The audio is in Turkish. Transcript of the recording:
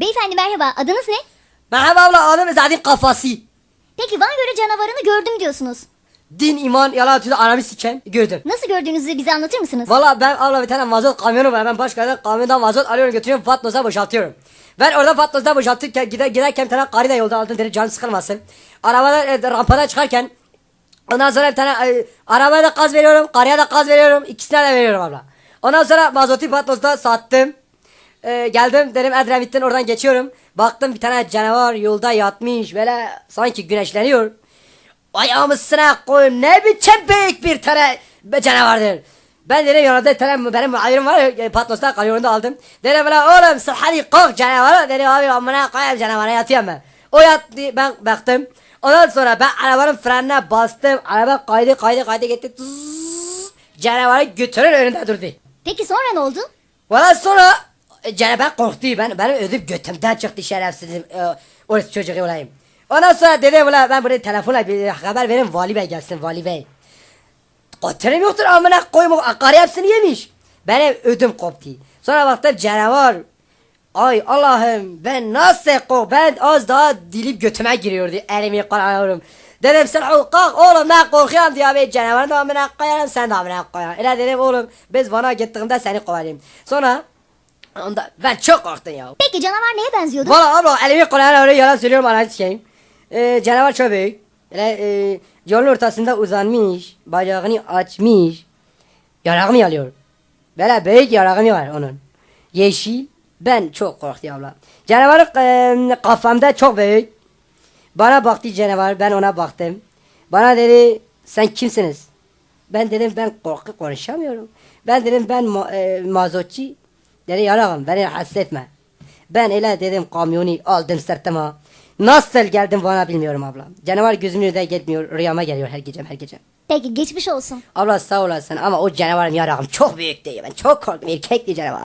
Beyefendi merhaba adınız ne? Merhaba abla adım zaten kafası. Peki Van Gölü canavarını gördüm diyorsunuz. Din, iman, yalan, tüzü aramı siken gördüm. Nasıl gördüğünüzü bize anlatır mısınız? Valla ben abla bir tane mazot kamyonu var. Ben başka kamyondan mazot alıyorum götürüyorum Fatnos'a boşaltıyorum. Ben orada Fatnos'ta boşaltırken gider, giderken bir tane karı da yolda aldım dedi can sıkılmasın. Arabadan e, rampadan çıkarken ondan sonra bir tane e, arabaya da gaz veriyorum karıya da gaz veriyorum ikisine de veriyorum abla. Ondan sonra mazotu Fatnos'ta sattım. E, geldim dedim Edremit'ten oradan geçiyorum. Baktım bir tane canavar yolda yatmış böyle sanki güneşleniyor. Ayağımızsına koyun ne biçim büyük bir tane canavardır. Ben dedim yanımda tane benim muhabirim var ya Patnos'ta kalyonunda aldım. Dedim böyle oğlum sen hadi kalk canavar. Dedim abi amına koyayım canavara yatıyorum ben. O yattı ben baktım. Ondan sonra ben arabanın frenine bastım. Araba kaydı kaydı kaydı gitti. Zzz, Canavarı götürür önünde durdu. Peki sonra ne oldu? Valla sonra canavar korktu. Ben, benim ödüm götümden çıktı şerefsizim. E, orası çocuğu olayım. Ondan sonra dedim ulan ben buraya telefonla bir haber verin vali bey gelsin vali bey. Koterim yoktur amına koyayım o akarı hepsini yemiş. Benim ödüm koptu. Sonra baktım canavar. Ay Allah'ım ben nasıl kork ben az daha dilim götüme giriyordu elimi koyuyorum. Dedim sen kalk oğlum ben korkuyorum diye abi canavarın da amına koyarım sen de amına koyarım. Öyle dedim oğlum biz Van'a gittiğimde seni kovalayayım. Sonra onda ben çok korktum ya. Peki canavar neye benziyordu? Valla abla elimi koyarım öyle yalan söylüyorum ananı sikeyim. Ee, canavar çok büyük. Öyle e, yolun ortasında uzanmış, bacağını açmış. Yarağımı yalıyor. Böyle büyük yarağımı var onun. Yeşil. Ben çok korktum abla. Canavar e, kafamda çok büyük. Bana baktı canavar, ben ona baktım. Bana dedi, sen kimsiniz? Ben dedim, ben korku konuşamıyorum. Ben dedim, ben ma e, mazotçu. Dedi, yarağım, beni hassetme. Ben öyle dedim, kamyonu aldım sırtıma. Nasıl geldim bana bilmiyorum abla. Canavar gözümün önünde gitmiyor, rüyama geliyor her gece her gece. Peki geçmiş olsun. Abla sağ olasın ama o canavarın yarağım çok büyük değil. Ben çok korktum, erkekli canavar.